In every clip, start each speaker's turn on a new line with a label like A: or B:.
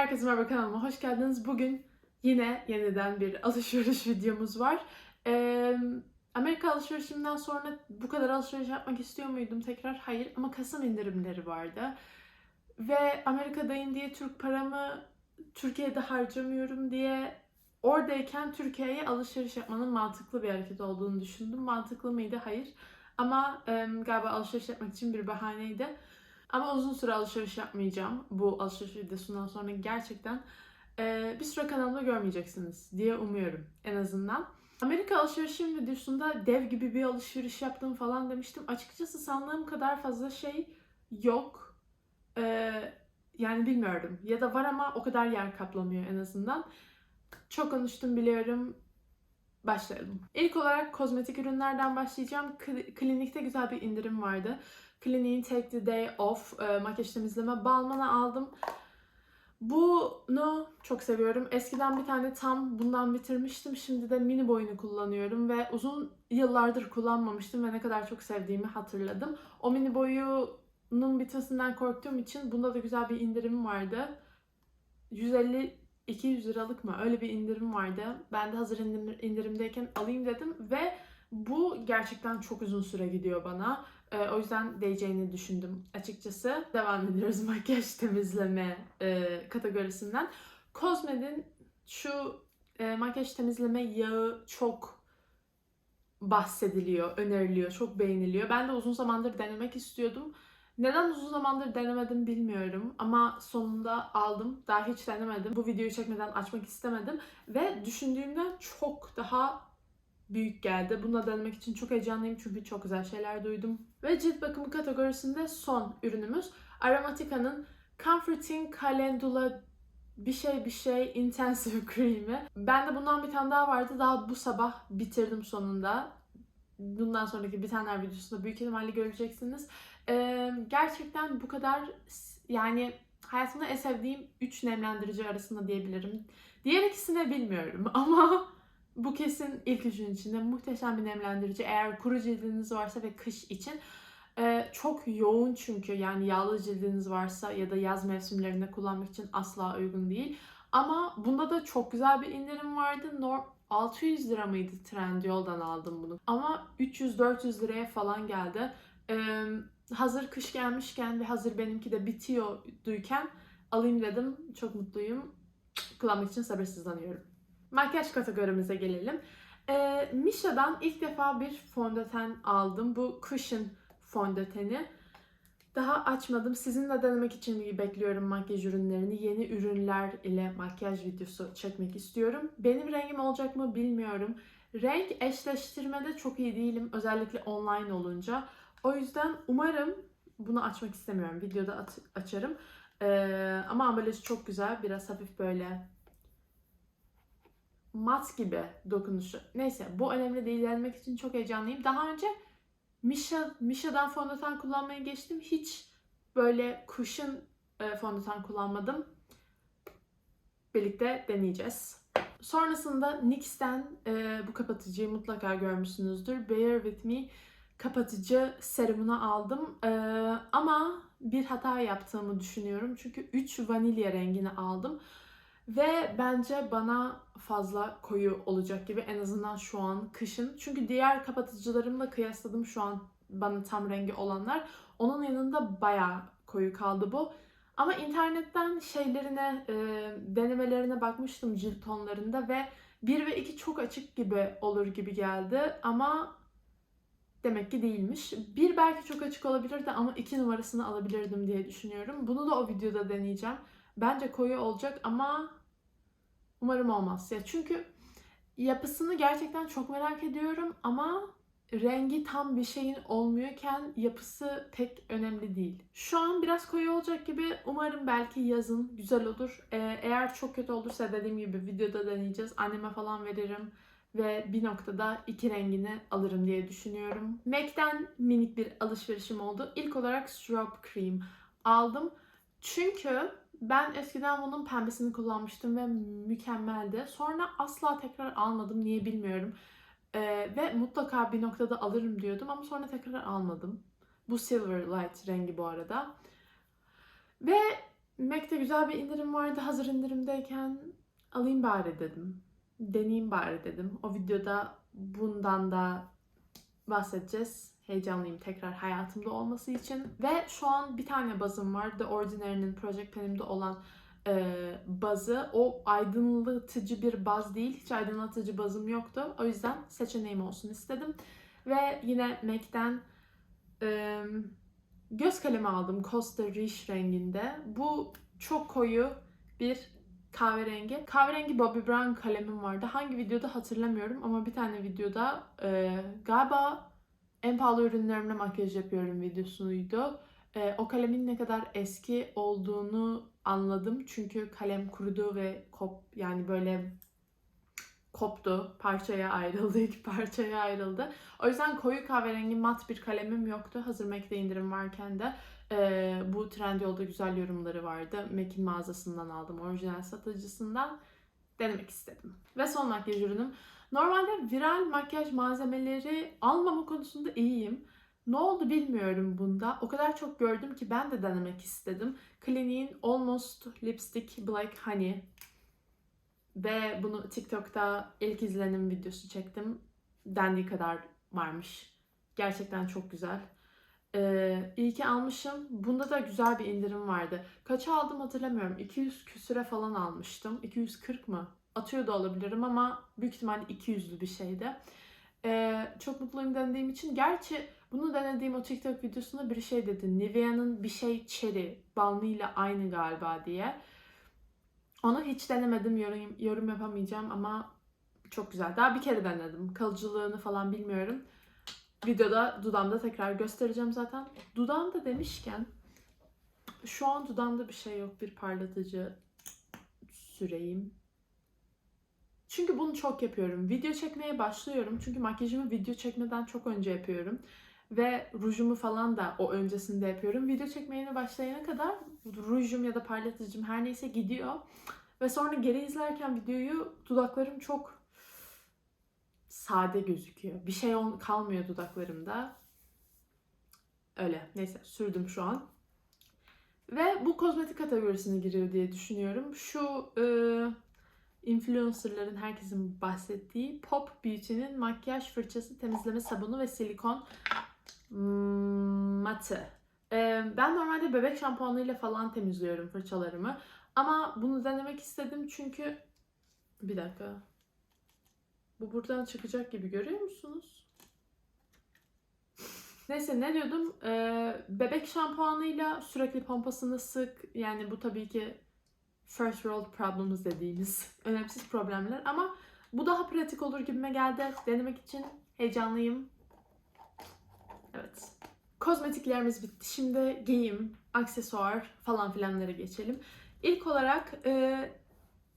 A: Herkese merhaba kanalıma hoş geldiniz. Bugün yine yeniden bir alışveriş videomuz var. Ee, Amerika alışverişimden sonra bu kadar alışveriş yapmak istiyor muydum tekrar? Hayır ama Kasım indirimleri vardı. Ve Amerika'dayım diye Türk paramı Türkiye'de harcamıyorum diye oradayken Türkiye'ye alışveriş yapmanın mantıklı bir hareket olduğunu düşündüm. Mantıklı mıydı? Hayır. Ama e, galiba alışveriş yapmak için bir bahaneydi. Ama uzun süre alışveriş yapmayacağım. Bu alışveriş videosundan sonra gerçekten e, bir süre kanalımda görmeyeceksiniz diye umuyorum en azından. Amerika alışverişim videosunda dev gibi bir alışveriş yaptım falan demiştim. Açıkçası sandığım kadar fazla şey yok. E, yani bilmiyorum. Ya da var ama o kadar yer kaplamıyor en azından. Çok konuştum biliyorum. Başlayalım. İlk olarak kozmetik ürünlerden başlayacağım. Kli- Klinikte güzel bir indirim vardı. Kliniğin Take the Day Off e, makyaj temizleme balmını aldım. Bunu çok seviyorum. Eskiden bir tane tam bundan bitirmiştim. Şimdi de mini boyunu kullanıyorum ve uzun yıllardır kullanmamıştım ve ne kadar çok sevdiğimi hatırladım. O mini boyunun bitmesinden korktuğum için bunda da güzel bir indirim vardı. 150 200 liralık mı? Öyle bir indirim vardı. Ben de hazır indir- indirimdeyken alayım dedim ve bu gerçekten çok uzun süre gidiyor bana. Ee, o yüzden değeceğini düşündüm açıkçası. Devam ediyoruz makyaj temizleme e, kategorisinden. Cosmed'in şu e, makyaj temizleme yağı çok bahsediliyor, öneriliyor, çok beğeniliyor. Ben de uzun zamandır denemek istiyordum. Neden uzun zamandır denemedim bilmiyorum ama sonunda aldım. Daha hiç denemedim. Bu videoyu çekmeden açmak istemedim ve düşündüğümden çok daha büyük geldi. Bunu da denemek için çok heyecanlıyım çünkü çok güzel şeyler duydum. Ve cilt bakımı kategorisinde son ürünümüz Aromatica'nın Comforting Calendula bir şey bir şey intensive cream'i. Ben de bundan bir tane daha vardı. Daha bu sabah bitirdim sonunda. Bundan sonraki bitenler videosunda büyük ihtimalle göreceksiniz. Ee, gerçekten bu kadar yani hayatımda en sevdiğim 3 nemlendirici arasında diyebilirim. Diğer ikisini bilmiyorum ama bu kesin ilk üçün içinde muhteşem bir nemlendirici. Eğer kuru cildiniz varsa ve kış için e, çok yoğun çünkü yani yağlı cildiniz varsa ya da yaz mevsimlerinde kullanmak için asla uygun değil. Ama bunda da çok güzel bir indirim vardı. Norm 600 lira mıydı Trendyol'dan aldım bunu. Ama 300-400 liraya falan geldi. Ee, hazır kış gelmişken ve hazır benimki de bitiyorduyken alayım dedim. Çok mutluyum. Kullanmak için sabırsızlanıyorum. Makyaj kategorimize gelelim. Ee, Misha'dan ilk defa bir fondöten aldım. Bu Cushion fondöteni. Daha açmadım. Sizinle denemek için bekliyorum makyaj ürünlerini. Yeni ürünler ile makyaj videosu çekmek istiyorum. Benim rengim olacak mı bilmiyorum. Renk eşleştirmede çok iyi değilim. Özellikle online olunca. O yüzden umarım bunu açmak istemiyorum. Videoda açarım. Ee, ama ambalajı çok güzel. Biraz hafif böyle mat gibi dokunuşu. Neyse bu önemli değil. İçin çok heyecanlıyım. Daha önce Misha, Misha'dan fondöten kullanmaya geçtim. Hiç böyle cushion e, fondöten kullanmadım. Birlikte deneyeceğiz. Sonrasında NYX'ten e, bu kapatıcıyı mutlaka görmüşsünüzdür. Bear With Me kapatıcı serumunu aldım. E, ama bir hata yaptığımı düşünüyorum. Çünkü 3 vanilya rengini aldım. Ve bence bana fazla koyu olacak gibi en azından şu an kışın. Çünkü diğer kapatıcılarımla kıyasladım şu an bana tam rengi olanlar. Onun yanında bayağı koyu kaldı bu. Ama internetten şeylerine, e, denemelerine bakmıştım cilt tonlarında ve 1 ve 2 çok açık gibi olur gibi geldi ama demek ki değilmiş. Bir belki çok açık olabilirdi ama 2 numarasını alabilirdim diye düşünüyorum. Bunu da o videoda deneyeceğim. Bence koyu olacak ama umarım olmaz. Ya çünkü yapısını gerçekten çok merak ediyorum ama rengi tam bir şeyin olmuyorken yapısı pek önemli değil. Şu an biraz koyu olacak gibi. Umarım belki yazın güzel olur. Ee, eğer çok kötü olursa dediğim gibi videoda deneyeceğiz. Anneme falan veririm ve bir noktada iki rengini alırım diye düşünüyorum. MAC'den minik bir alışverişim oldu. İlk olarak Strobe Cream aldım. Çünkü ben eskiden bunun pembesini kullanmıştım ve mükemmeldi. Sonra asla tekrar almadım. Niye bilmiyorum. Ee, ve mutlaka bir noktada alırım diyordum ama sonra tekrar almadım. Bu Silver Light rengi bu arada. Ve Mac'te güzel bir indirim vardı. Hazır indirimdeyken alayım bari dedim. Deneyeyim bari dedim. O videoda bundan da bahsedeceğiz. Heyecanlıyım tekrar hayatımda olması için. Ve şu an bir tane bazım var. The Ordinary'nin Project Pen'imde olan e, bazı. O aydınlatıcı bir baz değil. Hiç aydınlatıcı bazım yoktu. O yüzden seçeneğim olsun istedim. Ve yine MAC'den e, göz kalemi aldım. Costa Riche renginde. Bu çok koyu bir kahverengi. Kahverengi Bobbi Brown kalemim vardı. Hangi videoda hatırlamıyorum ama bir tane videoda e, galiba en pahalı ürünlerimle makyaj yapıyorum videosuydu. E, o kalemin ne kadar eski olduğunu anladım. Çünkü kalem kurudu ve kop yani böyle koptu. Parçaya ayrıldı. iki parçaya ayrıldı. O yüzden koyu kahverengi mat bir kalemim yoktu. Hazır Mac'de indirim varken de e, bu Trendyol'da güzel yorumları vardı. Mac'in mağazasından aldım. Orijinal satıcısından. Denemek istedim. Ve son makyaj ürünüm. Normalde viral makyaj malzemeleri almama konusunda iyiyim. Ne oldu bilmiyorum bunda. O kadar çok gördüm ki ben de denemek istedim. Clinique'in Almost Lipstick Black Honey. Ve bunu TikTok'ta ilk izlenim videosu çektim. Dendiği kadar varmış. Gerçekten çok güzel. Ee, iyi ki almışım. Bunda da güzel bir indirim vardı. Kaça aldım hatırlamıyorum. 200 küsüre falan almıştım. 240 mı? Atıyor da olabilirim ama büyük ihtimalle 200'lü bir şeydi. Ee, çok mutluyum denediğim için. Gerçi bunu denediğim o TikTok videosunda bir şey dedi. Nivea'nın bir şey cherry balmıyla aynı galiba diye. Onu hiç denemedim. Yorum, yorum yapamayacağım ama çok güzel. Daha bir kere denedim. Kalıcılığını falan bilmiyorum. Videoda dudağımda tekrar göstereceğim zaten. Dudağımda demişken şu an dudağımda bir şey yok. Bir parlatıcı süreyim. Çünkü bunu çok yapıyorum. Video çekmeye başlıyorum. Çünkü makyajımı video çekmeden çok önce yapıyorum. Ve rujumu falan da o öncesinde yapıyorum. Video çekmeye başlayana kadar rujum ya da parlatıcım her neyse gidiyor. Ve sonra geri izlerken videoyu dudaklarım çok sade gözüküyor. Bir şey kalmıyor dudaklarımda. Öyle. Neyse sürdüm şu an. Ve bu kozmetik kategorisine giriyor diye düşünüyorum. Şu e, influencerların herkesin bahsettiği Pop Beauty'nin makyaj fırçası, temizleme sabunu ve silikon mm, matı. Ben normalde bebek şampuanıyla falan temizliyorum fırçalarımı. Ama bunu denemek istedim çünkü... Bir dakika. Bu buradan çıkacak gibi görüyor musunuz? Neyse ne diyordum? Ee, bebek şampuanıyla sürekli pompasını sık. Yani bu tabii ki first world problems dediğimiz önemsiz problemler. Ama bu daha pratik olur gibime geldi. Denemek için heyecanlıyım. Evet. Kozmetiklerimiz bitti. Şimdi giyim, aksesuar falan filanlara geçelim. İlk olarak e,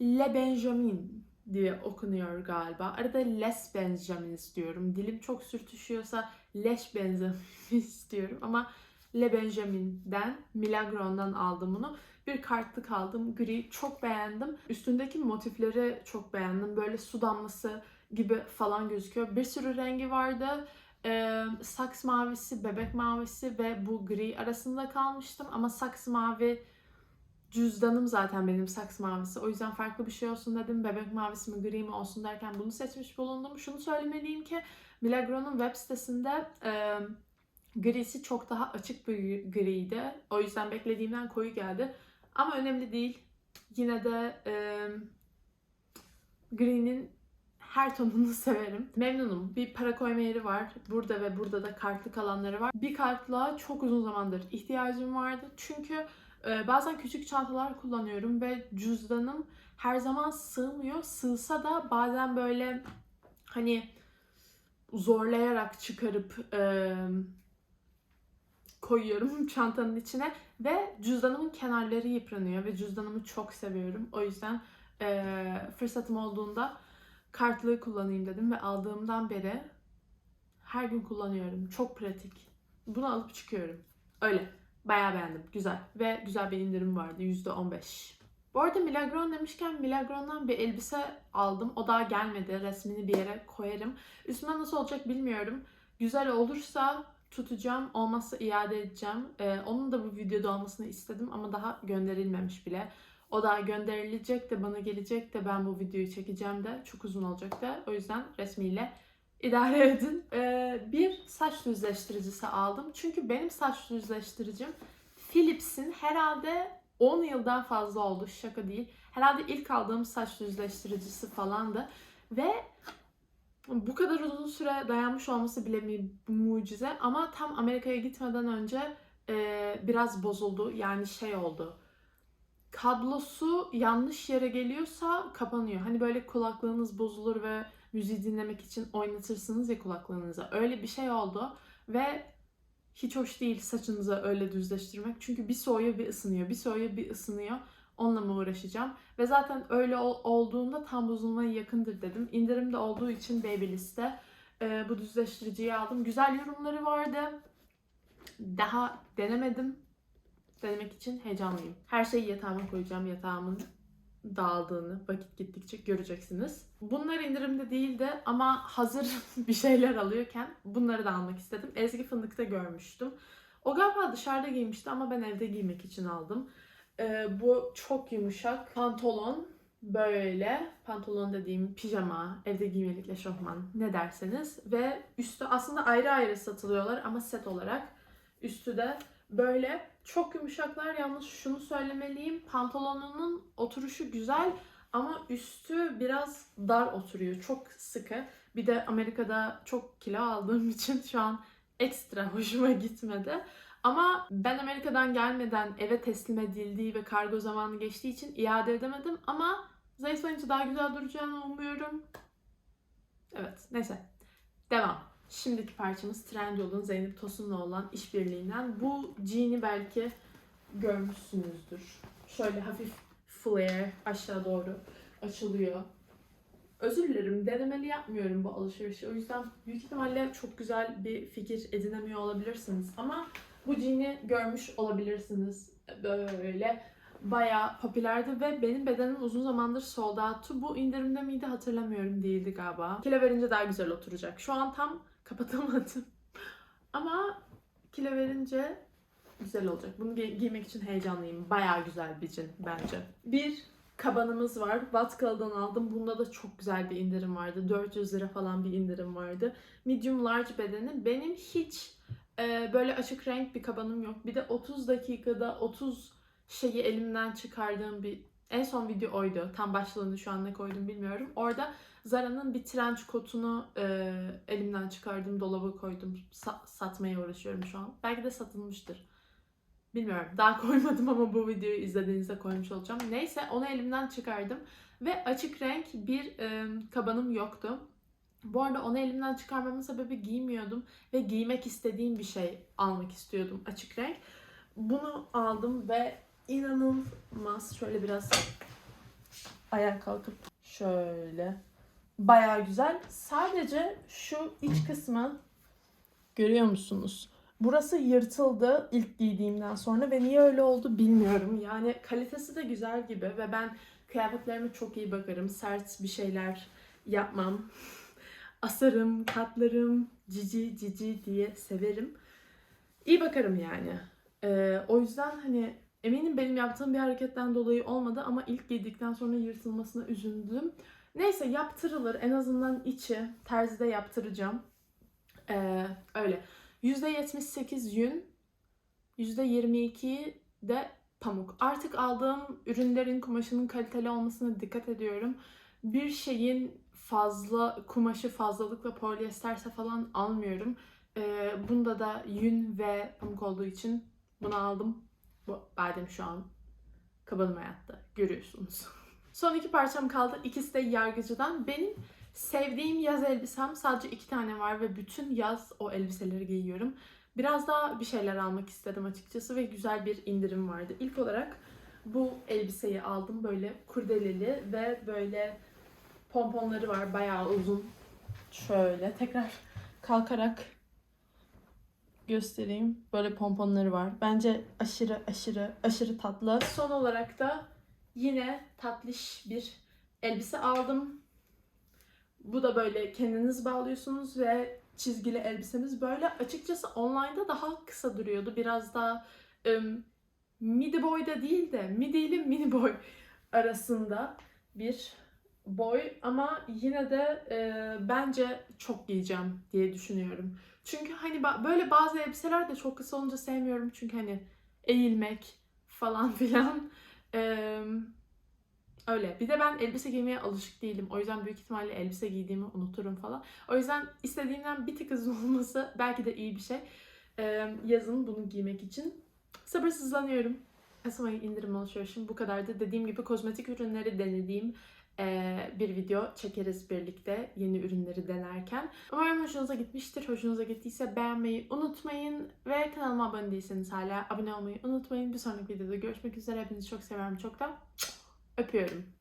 A: Le Benjamin diye okunuyor galiba. Arada Les Benjamin istiyorum. Dilim çok sürtüşüyorsa Les Benjamin istiyorum ama Le Benjamin'den, Milagron'dan aldım bunu. Bir kartlık aldım. Gri. Çok beğendim. Üstündeki motifleri çok beğendim. Böyle su damlası gibi falan gözüküyor. Bir sürü rengi vardı. Ee, saks mavisi, bebek mavisi ve bu gri arasında kalmıştım. Ama saks mavi cüzdanım zaten benim saks mavisi. O yüzden farklı bir şey olsun dedim. Bebek mavisi mi gri mi olsun derken bunu seçmiş bulundum. Şunu söylemeliyim ki Milagron'un web sitesinde e, grisi çok daha açık bir griydi. O yüzden beklediğimden koyu geldi. Ama önemli değil. Yine de e, gri'nin her tonunu severim. Memnunum. Bir para koyma yeri var. Burada ve burada da kartlık alanları var. Bir kartlığa çok uzun zamandır ihtiyacım vardı. Çünkü ee, bazen küçük çantalar kullanıyorum ve cüzdanım her zaman sığmıyor. Sığsa da bazen böyle hani zorlayarak çıkarıp e, koyuyorum çantanın içine ve cüzdanımın kenarları yıpranıyor ve cüzdanımı çok seviyorum. O yüzden e, fırsatım olduğunda kartlığı kullanayım dedim ve aldığımdan beri her gün kullanıyorum. Çok pratik. Bunu alıp çıkıyorum. Öyle. Bayağı beğendim. Güzel. Ve güzel bir indirim vardı. %15. Bu arada Milagron demişken Milagron'dan bir elbise aldım. O daha gelmedi. Resmini bir yere koyarım. Üstünden nasıl olacak bilmiyorum. Güzel olursa tutacağım. Olmazsa iade edeceğim. Ee, onun da bu videoda olmasını istedim ama daha gönderilmemiş bile. O da gönderilecek de bana gelecek de ben bu videoyu çekeceğim de çok uzun olacak da. O yüzden resmiyle idare edin. Ee, bir saç düzleştiricisi aldım. Çünkü benim saç düzleştiricim Philips'in herhalde 10 yıldan fazla oldu. Şaka değil. Herhalde ilk aldığım saç düzleştiricisi falandı. Ve bu kadar uzun süre dayanmış olması bile bir mucize. Ama tam Amerika'ya gitmeden önce e, biraz bozuldu. Yani şey oldu. Kablosu yanlış yere geliyorsa kapanıyor. Hani böyle kulaklığınız bozulur ve müziği dinlemek için oynatırsınız ya kulaklığınıza. Öyle bir şey oldu ve hiç hoş değil saçınıza öyle düzleştirmek. Çünkü bir soğuyor bir ısınıyor, bir soğuyor bir ısınıyor. Onunla mı uğraşacağım? Ve zaten öyle ol- olduğunda tam bozulmaya yakındır dedim. İndirimde olduğu için Babyliss'te e, bu düzleştiriciyi aldım. Güzel yorumları vardı. Daha denemedim. Denemek için heyecanlıyım. Her şeyi yatağıma koyacağım. Yatağımın dağıldığını vakit gittikçe göreceksiniz. Bunlar indirimde değildi ama hazır bir şeyler alıyorken bunları da almak istedim. Ezgi Fındık'ta görmüştüm. O galiba dışarıda giymişti ama ben evde giymek için aldım. Ee, bu çok yumuşak pantolon böyle pantolon dediğim pijama, evde giymelik eşofman ne derseniz ve üstü aslında ayrı ayrı satılıyorlar ama set olarak üstü de böyle çok yumuşaklar. Yalnız şunu söylemeliyim. Pantolonunun oturuşu güzel ama üstü biraz dar oturuyor. Çok sıkı. Bir de Amerika'da çok kilo aldığım için şu an ekstra hoşuma gitmedi. Ama ben Amerika'dan gelmeden eve teslim edildiği ve kargo zamanı geçtiği için iade edemedim. Ama zayıflayınca daha güzel duracağını umuyorum. Evet neyse. Devam. Şimdiki parçamız Trendyol'un Zeynep Tosun'la olan işbirliğinden. Bu jean'i belki görmüşsünüzdür. Şöyle hafif flare aşağı doğru açılıyor. Özür dilerim denemeli yapmıyorum bu alışverişi. O yüzden büyük ihtimalle çok güzel bir fikir edinemiyor olabilirsiniz. Ama bu jean'i görmüş olabilirsiniz. Böyle bayağı popülerdi ve benim bedenim uzun zamandır sold out'tu. Bu indirimde miydi hatırlamıyorum değildi galiba. Kilo verince daha güzel oturacak. Şu an tam kapatamadım. Ama kilo verince güzel olacak. Bunu gi- giymek için heyecanlıyım. Bayağı güzel bir cin bence. Bir kabanımız var. Vatkalı'dan aldım. Bunda da çok güzel bir indirim vardı. 400 lira falan bir indirim vardı. Medium large bedeni. Benim hiç e, böyle açık renk bir kabanım yok. Bir de 30 dakikada 30 şeyi elimden çıkardığım bir en son video oydu. Tam başlığını şu an ne koydum bilmiyorum. Orada Zara'nın bir trench kotunu e, elimden çıkardım, dolaba koydum. Sa- satmaya uğraşıyorum şu an. Belki de satılmıştır. Bilmiyorum. Daha koymadım ama bu videoyu izlediğinizde koymuş olacağım. Neyse onu elimden çıkardım. Ve açık renk bir e, kabanım yoktu. Bu arada onu elimden çıkarmamın sebebi giymiyordum. Ve giymek istediğim bir şey almak istiyordum açık renk. Bunu aldım ve inanılmaz. Şöyle biraz ayağa kalkıp şöyle bayağı güzel. Sadece şu iç kısmı görüyor musunuz? Burası yırtıldı ilk giydiğimden sonra ve niye öyle oldu bilmiyorum. Yani kalitesi de güzel gibi ve ben kıyafetlerime çok iyi bakarım. Sert bir şeyler yapmam. Asarım, katlarım, cici cici diye severim. İyi bakarım yani. Ee, o yüzden hani eminim benim yaptığım bir hareketten dolayı olmadı ama ilk giydikten sonra yırtılmasına üzüldüm. Neyse yaptırılır. En azından içi terzide yaptıracağım. Ee, öyle. %78 yün, %22 de pamuk. Artık aldığım ürünlerin kumaşının kaliteli olmasına dikkat ediyorum. Bir şeyin fazla kumaşı fazlalıkla polyesterse falan almıyorum. Ee, bunda da yün ve pamuk olduğu için bunu aldım. Bu badem şu an kabanım hayatta. Görüyorsunuz. Son iki parçam kaldı. İkisi de yargıcıdan. Benim sevdiğim yaz elbisem sadece iki tane var ve bütün yaz o elbiseleri giyiyorum. Biraz daha bir şeyler almak istedim açıkçası ve güzel bir indirim vardı. İlk olarak bu elbiseyi aldım. Böyle kurdeleli ve böyle pomponları var. Bayağı uzun. Şöyle tekrar kalkarak göstereyim. Böyle pomponları var. Bence aşırı aşırı aşırı tatlı. Son olarak da yine tatlış bir elbise aldım. Bu da böyle kendiniz bağlıyorsunuz ve çizgili elbisemiz böyle. Açıkçası online'da daha kısa duruyordu. Biraz daha ım, midi boyda değil de midi ile mini boy arasında bir boy ama yine de e, bence çok giyeceğim diye düşünüyorum. Çünkü hani böyle bazı elbiseler de çok kısa olunca sevmiyorum çünkü hani eğilmek falan filan. Eee, öyle. Bir de ben elbise giymeye alışık değilim. O yüzden büyük ihtimalle elbise giydiğimi unuturum falan. O yüzden istediğimden bir tık uzun olması belki de iyi bir şey. Eee, yazın bunu giymek için. Sabırsızlanıyorum. Kasım ayı indirim alışverişim bu kadardı. Dediğim gibi kozmetik ürünleri denediğim bir video çekeriz birlikte yeni ürünleri denerken. Umarım hoşunuza gitmiştir. Hoşunuza gittiyse beğenmeyi unutmayın ve kanalıma abone değilseniz hala abone olmayı unutmayın. Bir sonraki videoda görüşmek üzere. Hepinizi çok seviyorum. Çok da öpüyorum.